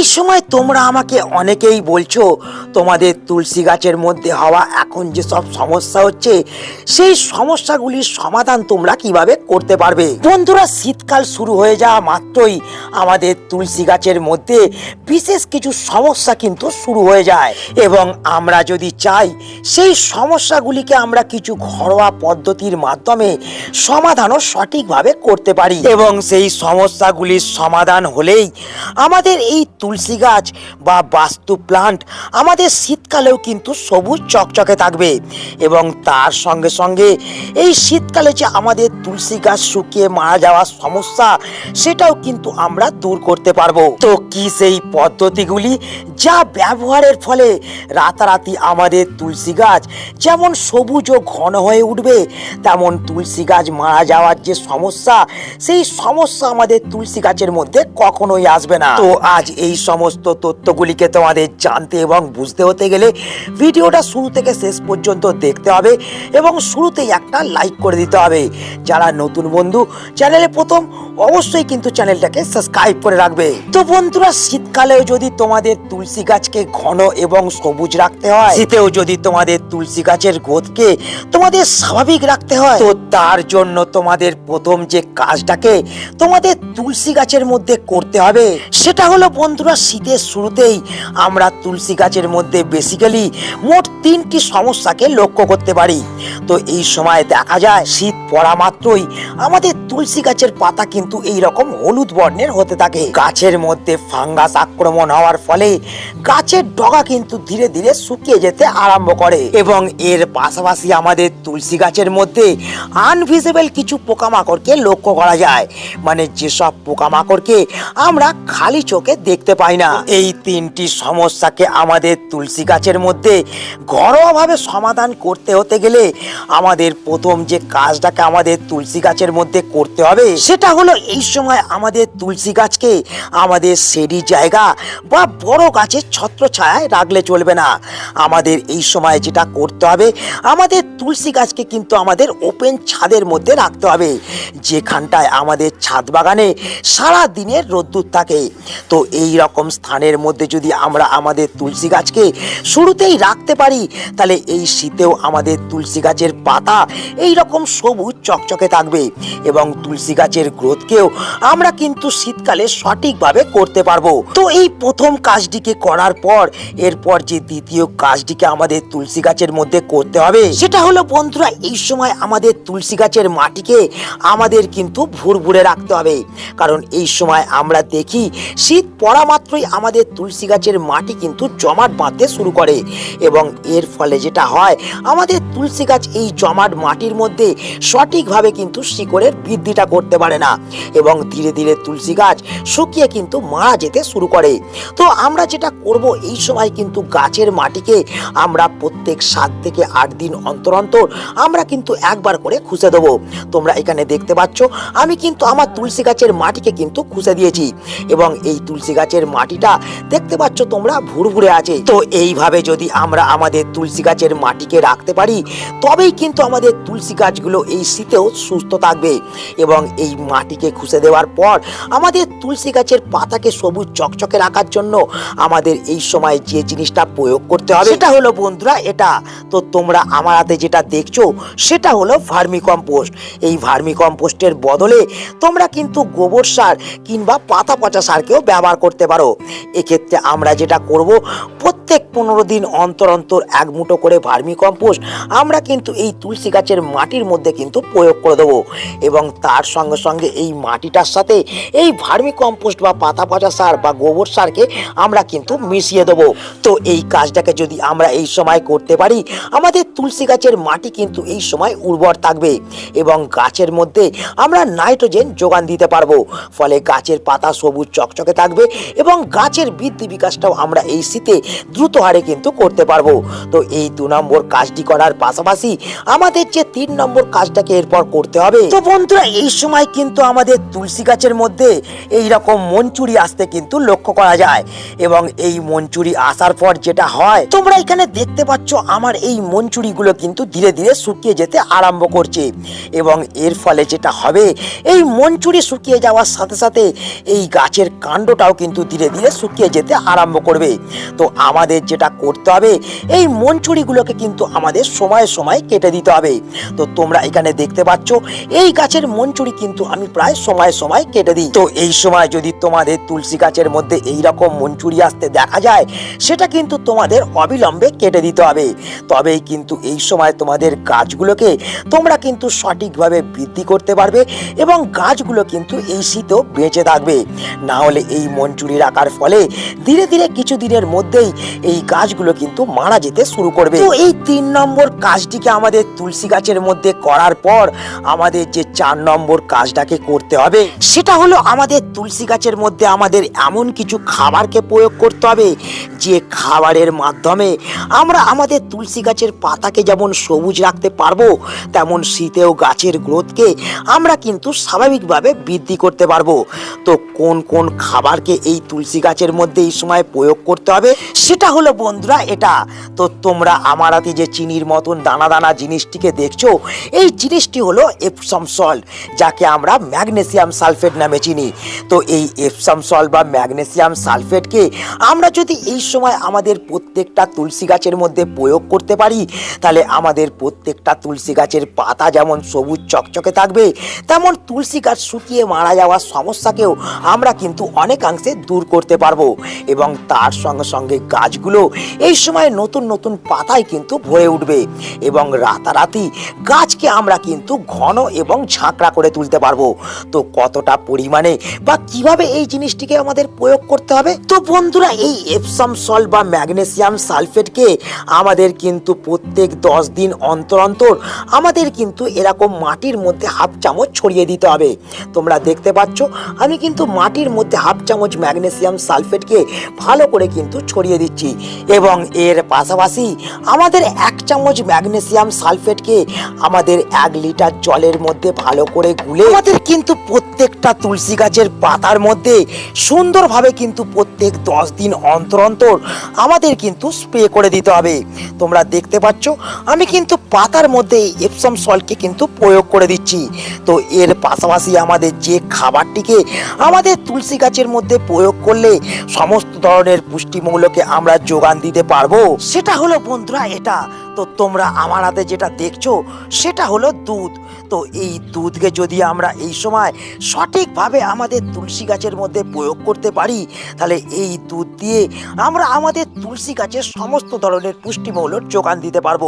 এই সময় তোমরা আমাকে অনেকেই বলছো, তোমাদের তুলসী গাছের মধ্যে হওয়া এখন যে সব সমস্যা হচ্ছে, সেই সমস্যাগুলির সমাধান তোমরা কীভাবে করতে পারবে? বন্ধুরা, শীতকাল শুরু হয়ে যাওয়া মাত্রই আমাদের তুলসী গাছের মধ্যে বিশেষ কিছু সমস্যা কিন্তু শুরু হয়ে যায়। এবং আমরা যদি চাই, সেই সমস্যাগুলিকে আমরা কিছু ঘরোয়া পদ্ধতির মাধ্যমে সমাধানও সঠিকভাবে করতে পারি। এবং সেই সমস্যাগুলির সমাধান হলেই আমাদের এই তুলসী গাছ বা বাস্তু প্লান্ট আমাদের শীতকালেও কিন্তু সবুজ চকচকে থাকবে। এবং তার সঙ্গে সঙ্গে এই শীতকালে যে আমাদের তুলসী গাছ শুকিয়ে মারা যাওয়ার সমস্যা, সেটাও কিন্তু আমরা দূর করতে পারব। তো কি সেই পদ্ধতিগুলি যা ব্যবহারের ফলে রাতারাতি আমাদের তুলসী গাছ যেমন সবুজ ও ঘন হয়ে উঠবে, তেমন তুলসী গাছ মারা যাওয়ার যে সমস্যা, সেই সমস্যা আমাদের তুলসী গাছের মধ্যে কখনোই আসবে না। তো আজ এই সমস্ত তথ্যগুলিকে তোমাদের জানতে এবং বুঝতে হতে গেলে ভিডিওটা শুরু থেকে শেষ পর্যন্ত দেখতে হবে এবং শুরুতেই একটা লাইক করে দিতে হবে। যারা নতুন বন্ধু, চ্যানেলে প্রথম, অবশ্যই কিন্তু চ্যানেলটাকে সাবস্ক্রাইব করে রাখবে। তো বন্ধুরা, শীতকালেও যদি তোমাদের তুলসী গাছকে ঘন এবং সবুজ রাখতে হয়, শীতেও যদি তোমাদের তুলসী গাছের গোদকে তোমাদের স্বাভাবিক রাখতে হয়, তো তার জন্য তোমাদের প্রথম যে কাজটাকে তোমাদের তুলসী গাছের মধ্যে করতে হবে, সেটা হলো বন্ধুরা শীতের শুরুতেই আমরা তুলসী গাছের মধ্যে বেসিক্যালি মোট তিনটি সমস্যাকে লক্ষ্য করতে পারি। তো এই সময় দেখা যায় শীত পড়া মাত্রই আমাদের তুলসী গাছের পাতা কিন্তু এই রকম হলুদ বর্ণের হতে থাকে। গাছের মধ্যে ফাঙ্গাস আক্রমণ হওয়ার ফলে গাছের ডগা কিন্তু ধীরে ধীরে শুকিয়ে যেতে আরম্ভ করে এবং এর পাশাপাশি আমাদের তুলসী গাছের মধ্যে আনভিজিবল কিছু পোকামাকড়কে লক্ষ্য করা যায়। মানে যেসব পোকামাকড়কে আমরা খালি চোখে দেখতে পাই না। এই তিনটি সমস্যাকে আমাদের তুলসী গাছের মধ্যে ঘরোয়াভাবে সমাধান করতে হতে গেলে আমাদের প্রথম যে কাজটাকে আমাদের তুলসী গাছের মধ্যে করতে হবে। সেটা হলো এই সময় আমাদের তুলসী গাছকে আমাদের সেরি জায়গা বা বড় গাছের ছত্র ছায়ায় রাখলে চলবে না। আমাদের এই সময় যেটা করতে হবে, আমাদের তুলসী গাছকে কিন্তু আমাদের ওপেন ছাদের মধ্যে রাখতে হবে। যেখানটায় আমাদের ছাদ বাগানে সারা দিনের রোদ্দুর থাকে। তো এই রকম স্থানের মধ্যে যদি আমরা আমাদের তুলসী গাছকে শুরুতেই রাখতে পারি, তাহলে এই শীতেও আমাদের তুলসী গাছের পাতা এই রকম সবুজ চকচকে থাকবে এবং তুলসী গাছের গ্রোথকেও আমরা কিন্তু শীতকালে সঠিকভাবে করতে পারব। তো এই প্রথম কাজটিকে করার পর, এরপর যে দ্বিতীয় কাজটিকে আমাদের তুলসী গাছের মধ্যে করতে হবে, সেটা হলো বন্ধুরা, এই সময় আমাদের তুলসী গাছের মাটিকে আমাদের কিন্তু ভুরভুরে রাখতে হবে। কারণ এই সময় আমরা দেখি, শীত পড়া মাত্রই আমাদের তুলসী গাছের মাটি কিন্তু জমাট বাঁধতে শুরু করে এবং এর ফলে যেটা হয়, আমাদের তুলসী গাছ এই জমাট মাটির মধ্যে সঠিকভাবে কিন্তু শিকড়ের বৃদ্ধিটা করতে পারে না। এবং ধীরে ধীরে তুলসী গাছ শুকিয়ে কিন্তু মারা যেতে শুরু করে। তো আমরা যেটা করব এই সময় কিন্তু গাছের মাটিকে আমরা প্রত্যেক সাত থেকে আট দিন অন্তর অন্তর আমরা কিন্তু একবার করে খুঁজে দেবো। তোমরা এখানে দেখতে পাচ্ছ, আমি কিন্তু আমার তুলসী গাছের মাটিকে কিন্তু খুঁজে দিয়েছি। এবং এই তুলসী গাছের মাটিটা দেখতে পাচ্ছ তোমরা ভুরভুরে আছে। তো এইভাবে যদি আমরা আমাদের তুলসী গাছের মাটিকে রাখতে পারি, তবেই কিন্তু আমাদের তুলসী গাছগুলো এই শীতেও সুস্থ থাকবে। এবং এই মাটিকে খুঁজে দেওয়ার পর আমাদের তুলসী গাছের পাতাকে সবুজ চকচকে রাখার জন্য আমাদের এই সময় যে জিনিসটা প্রয়োগ করতে হবে, সেটা হলো বন্ধুরা এটা। তো তোমরা আমার হাতে যেটা দেখছ, সেটা হলো ভার্মি কম্পোস্ট এই ভার্মি কম্পোস্টের বদলে তোমরা কিন্তু গোবর সার কিংবা পাতা পচা সারকেও ব্যবহার করতে পারো। এক্ষেত্রে আমরা যেটা করব, প্রত্যেক পনেরো দিন অন্তর অন্তর এক মুঠো করে ভার্মি কম্পোস্ট আমরা কিন্তু এই তুলসী গাছের মাটির মধ্যে কিন্তু প্রয়োগ করে দেবো। এবং তার সঙ্গে সঙ্গে এই মাটিটার সাথে এই ভার্মি কম্পোস্ট বা পাতা পচা সার বা গোবর সারকে আমরা কিন্তু মিশিয়ে দেবো। তো এই কাজটাকে যদি আমরা এই সময় করতে পারি, আমাদের তুলসী গাছের মাটি কিন্তু এই সময় উর্বর থাকবে এবং গাছের মধ্যে আমরা নাইট্রোজেন যোগান দিতে পারব। ফলে গাছের পাতা সবুজ চকচকে থাকবে এবং গাছের বৃদ্ধি বিকাশটাও আমরা এই শীতে দ্রুত হারে কিন্তু করতে পারব। তো এই দু নম্বর কাজটি করার পাশাপাশি আমাদের যে তিন নম্বর কাজটাকে এরপর করতে হবে। তো বন্ধুরা এই সময় কিন্তু আমাদের তুলসী গাছের মধ্যে এই রকম মনচুরি আসতে কিন্তু লক্ষ্য করা যায় এবং এই মনচুরি আসার পর যেটা হয়, তোমরা এখানে দেখতে পাচ্ছ আমার এই মনচুরিগুলো কিন্তু ধীরে ধীরে শুকিয়ে যেতে আরম্ভ করছে এবং এর ফলে যেটা হবে, এই মনচুরি শুকিয়ে যাওয়ার সাথে সাথে এই গাছের কাণ্ডটাও কিন্তু ধীরে ধীরে শুকিয়ে যেতে আরম্ভ করবে। তো আমাদের যেটা করতে হবে, এই মনচুরিগুলোকে কিন্তু আমাদের সময়ে সময় কেটে দিতে হবে। তো তোমরা এখানে দেখতে পাচ্ছ, এই গাছের মনচুরি কিন্তু আমি প্রায় সময় সময় কেটে দিই। তো এই সময় যদি তোমাদের তুলসী গাছের মধ্যে এই রকম মনচুরি আসতে দেখা যায়, সেটা কিন্তু তোমাদের অবিলম্বে কেটে দিতে হবে। তবেই কিন্তু এই সময় তোমাদের গাছগুলোকে তোমরা কিন্তু সঠিকভাবে বৃদ্ধি করতে পারবে এবং গাছগুলো কিন্তু এই শীতেও বেঁচে থাকবে। না হলে এই মনচুরি রাখার ফলে ধীরে ধীরে কিছু দিনের মধ্যেই এই গাছগুলো কিন্তু মারা যেতে শুরু করবে। তো এই তিন নম্বর কাজটিকে আমাদের তুলসী গাছের মধ্যে করার পর আমাদের যে চার নম্বর কাজটাকে করতে হবে। সেটা হলো আমাদের তুলসী গাছের মধ্যে আমাদের এমন কিছু খাবারকে প্রয়োগ করতে হবে, যে খাবারের মাধ্যমে আমরা আমাদের তুলসী গাছের পাতাকে যেমন সবুজ রাখতে পারব, তেমন শীতেও গাছের গ্রোথকে আমরা কিন্তু স্বাভাবিকভাবে বৃদ্ধি করতে পারব। তো কোন কোন খাবারকে এই তুলসী গাছের মধ্যে এই সময় প্রয়োগ করতে হবে? সেটা হলো বন্ধুরা এটা। তো তোমরা আমার হাতে যে চিনির মতন দানা দানা জিনিসটিকে দেখছ, এই জিনিসটি হলো এপসম সল্ট। যাকে আমরা ম্যাগনেসিয়াম সালফেট নামে চিনি। তো এই এপসম সল্ট বা ম্যাগনেসিয়াম সালফেটকে আমরা যদি এই সময় আমাদের প্রত্যেকটা তুলসী গাছের মধ্যে প্রয়োগ করতে পারি, তাহলে আমাদের প্রত্যেকটা তুলসী গাছের পাতা যেমন সবুজ চকচকে থাকবে, তেমন তুলসী গাছ শুকিয়ে মারা যাওয়ার সমস্যাকেও আমরা কিন্তু অনেকাংশে দূর করতে পারব। এবং তার সঙ্গে সঙ্গে গাছগুলো এই সময় নতুন নতুন পাতায় কিন্তু ভরে উঠবে। এবং রাতারাতি গাছকে আমরা কিন্তু ঘন এবং ঝাঁকড়া করে তুলতে পারব। তো কতটা পরিমাণে বা কীভাবে এই জিনিসটিকে আমাদের প্রয়োগ করতে হবে? তো বন্ধুরা, এই এপসাম সল্ট বা ম্যাগনেসিয়াম সালফেটকে আমাদের কিন্তু প্রত্যেক দশ দিন অন্তর অন্তর আমাদের কিন্তু এরকম মাটির মধ্যে হাফ চামচ ছড়িয়ে দিতে হবে। তোমরা দেখতে পাচ্ছ, আমি কিন্তু মাটির মধ্যে হাফ চামচ ম্যাগনেসিয়াম সালফেটকে ভালো করে কিন্তু ছড়িয়ে দিচ্ছি এবং এর পাশাপাশি আমাদের এক চামচ ম্যাগনেসিয়াম সালফেটকে আমাদের এক লিটার জলের মধ্যে ভালো করে গুলে আমাদের কিন্তু প্রত্যেকটা তুলসী গাছের পাতার মধ্যে সুন্দরভাবে কিন্তু প্রত্যেক দশ দিন অন্তর অন্তর আমাদের কিন্তু স্প্রে করে দিতে হবে। তোমরা দেখতে পাচ্ছ, আমি কিন্তু পাতার মধ্যে এপসম সল্টকে কিন্তু প্রয়োগ করে দিচ্ছি। তো এর পাশাপাশি আমাদের যে খাবারটিকে আমাদের তুলসী গাছের মধ্যে প্রয়োগ করলে সমস্ত ধরনের পুষ্টিমূল্যকে আমরা যোগান দিতে পারব, সেটা হলো বন্ধুরা এটা তো তোমরা আমার হাতে যেটা দেখছ, সেটা হলো দুধ। তো এই দুধকে যদি আমরা এই সময় সঠিকভাবে আমাদের তুলসী গাছের মধ্যে প্রয়োগ করতে পারি, তাহলে এই দুধ দিয়ে আমরা আমাদের তুলসী গাছের সমস্ত ধরনের পুষ্টিমৌলর যোগান দিতে পারব।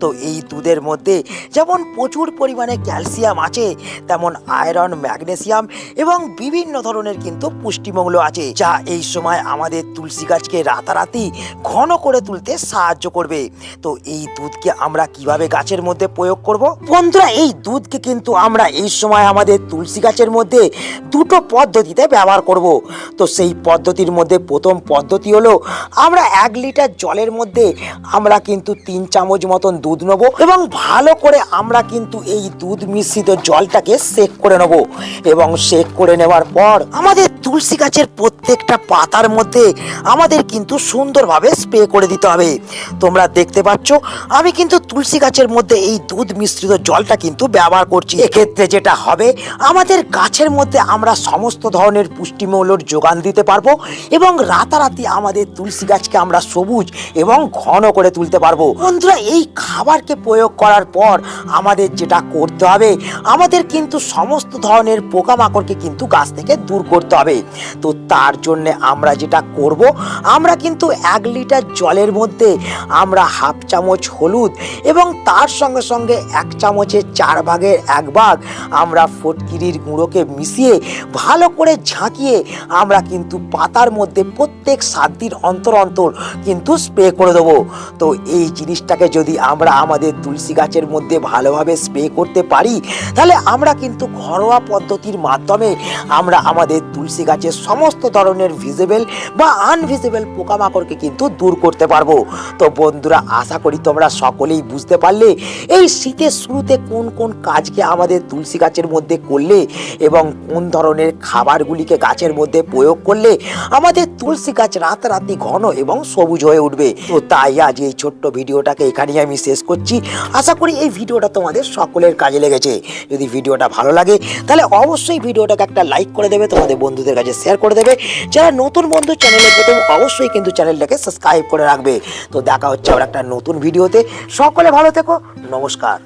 তো এই দুধের মধ্যে যেমন প্রচুর পরিমাণে ক্যালসিয়াম আছে, তেমন আয়রন, ম্যাগনেসিয়াম এবং বিভিন্ন ধরনের কিন্তু পুষ্টিমৌল আছে, যা এই সময় আমাদের তুলসী গাছকে রাতারাতি ঘন করে তুলতে সাহায্য করবে। তো এই দুধকে আমরা কীভাবে গাছের মধ্যে প্রয়োগ করব? বন্ধুরা, এই দুধকে কিন্তু আমরা এই সময় আমাদের তুলসী গাছের মধ্যে দুটো পদ্ধতিতে ব্যবহার করব। তো সেই পদ্ধতির মধ্যে প্রথম পদ্ধতি হলো, আমরা এক লিটার জলের মধ্যে আমরা কিন্তু তিন চামচ মতন দুধ নেব এবং ভালো করে আমরা কিন্তু এই দুধ মিশ্রিত জলটাকে সেক করে নেব এবং সেক করে নেওয়ার পর আমাদের তুলসী গাছের প্রত্যেকটা পাতার মধ্যে আমাদের কিন্তু সুন্দরভাবে স্প্রে করে দিতে হবে। তোমরা দেখতে পাচ্ছ আমি কিন্তু তুলসী গাছের মধ্যে এই দুধ মিশ্রিত জলটা কিন্তু ব্যবহার করছি। এক্ষেত্রে যেটা হবে, আমাদের গাছের মধ্যে আমরা সমস্ত ধরনের পুষ্টিমৌলর যোগান দিতে পারব এবং রাতারাতি আমাদের তুলসী গাছকে আমরা সবুজ এবং ঘন করে তুলতে পারব। বন্ধুরা, এই খাবারকে প্রয়োগ করার পর আমাদের যেটা করতে হবে, আমাদের কিন্তু সমস্ত ধরনের পোকামাকড়কে কিন্তু গাছ থেকে দূর করতে হবে। তো তার জন্য আমরা যেটা করব, আমরা কিন্তু এক লিটার জলের মধ্যে আমরা হাফ চামচ চামচ হলুদ এবং তার সঙ্গে সঙ্গে এক চামচের চার ভাগের এক ভাগ আমরা ফটকিরির গুঁড়োকে মিশিয়ে ভালো করে ঝাঁকিয়ে আমরা কিন্তু পাতার মধ্যে প্রত্যেক সাত দিন অন্তর অন্তর কিন্তু স্প্রে করে দেবো। তো এই জিনিসটাকে যদি আমরা আমাদের তুলসী গাছের মধ্যে ভালোভাবে স্প্রে করতে পারি, তাহলে আমরা কিন্তু ঘরোয়া পদ্ধতির মাধ্যমে আমরা আমাদের তুলসী গাছের সমস্ত ধরনের ভিজিবল বা আনভিজিবল পোকামাকড়কে কিন্তু দূর করতে পারব। তো বন্ধুরা, আশা করি তোমরা সকলেই বুঝতে পারলে এই শীতের শুরুতে কোন কোন কাজকে আমাদের তুলসী গাছের মধ্যে করলে এবং কোন ধরনের খাবারগুলিকে গাছের মধ্যে প্রয়োগ করলে আমাদের তুলসী গাছ রাতারাতি ঘন এবং সবুজ হয়ে উঠবে। তো তাই আজ এই ছোট্ট ভিডিওটাকে এখানেই আমি শেষ করছি। আশা করি এই ভিডিওটা তোমাদের সকলের কাজে লেগেছে। যদি ভিডিওটা ভালো লাগে, তাহলে অবশ্যই ভিডিওটাকে একটা লাইক করে দেবে, তোমাদের বন্ধুদের কাছে শেয়ার করে দেবে। যারা নতুন বন্ধু, চ্যানেলে প্রথম, অবশ্যই কিন্তু চ্যানেলটাকে সাবস্ক্রাইব করে রাখবে। তো দেখা হচ্ছে আবার একটা নতুন ভিডিওতে সকলে ভালো থেকো। নমস্কার।